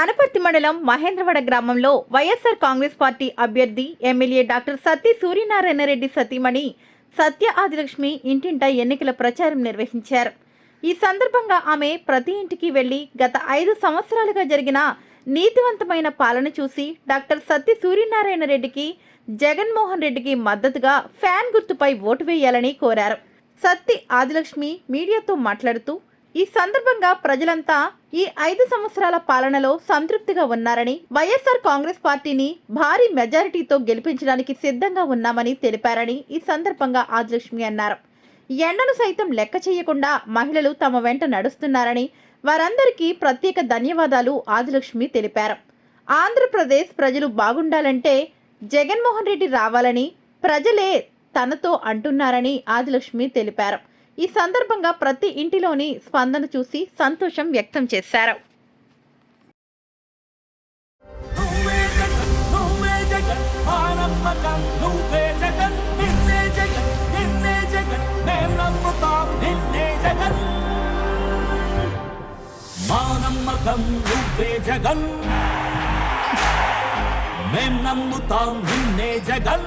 అనపర్తి మండలం మహేంద్రవాడ గ్రామంలో వైఎస్ఆర్ కాంగ్రెస్ పార్టీ అభ్యర్థి ఎమ్మెల్యే డాక్టర్ సత్య సూర్యనారాయణ రెడ్డి సతీమణి సత్య ఆదిలక్ష్మి ఇంటింట ఎన్నికల ప్రచారం నిర్వహించారు. ఈ సందర్భంగా ఆమె ప్రతి ఇంటికి వెళ్ళి గత ఐదు సంవత్సరాలుగా జరిగిన నీతివంతమైన పాలన చూసి డాక్టర్ సత్య సూర్యనారాయణ రెడ్డికి జగన్మోహన్ రెడ్డికి మద్దతుగా ఫ్యాన్ గుర్తుపై ఓటు వేయాలని కోరారు. సత్తి ఆదిలక్ష్మి మీడియాతో మాట్లాడుతూ ఈ సందర్భంగా ప్రజలంతా ఈ ఐదు సంవత్సరాల పాలనలో సంతృప్తిగా ఉన్నారని వైఎస్ఆర్ కాంగ్రెస్ పార్టీని భారీ మెజారిటీతో గెలిపించడానికి సిద్ధంగా ఉన్నామని తెలిపారని ఈ సందర్భంగా ఆదిలక్ష్మి అన్నారు. ఎండను సైతం లెక్క చేయకుండా మహిళలు తమ వెంట నడుస్తున్నారని వారందరికీ ప్రత్యేక ధన్యవాదాలు ఆదిలక్ష్మి తెలిపారు. ఆంధ్రప్రదేశ్ ప్రజలు బాగుండాలంటే జగన్మోహన్ రెడ్డి రావాలని ప్రజలే తనతో అంటున్నారని ఆదిలక్ష్మి తెలిపారు. ఈ సందర్భంగా ప్రతి ఇంటిలోని స్పందన చూసి సంతోషం వ్యక్తం చేశారు. నువ్వే నువ్వే జగన్ మేం నమ్ముతాం నిన్నే జగన్.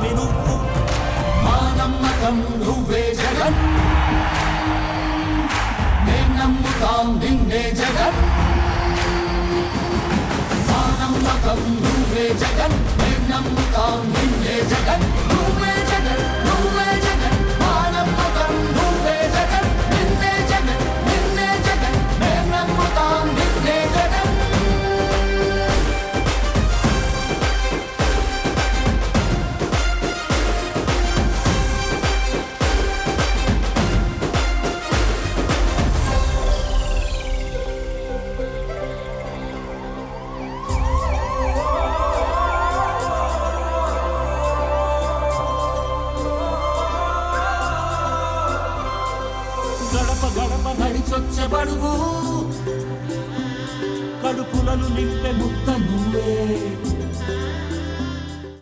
స్వామి నువ్వు మా నమ్మకం నువ్వే జగన్. మేం నమ్ముతాం నిన్నే జగన్. మా నమ్మకం నువ్వే జగన్. మేం నమ్ముతాం నిన్నే జగన్. చొచ్చబడుగు కడుపులను నింపే ముక్త నువ్వే.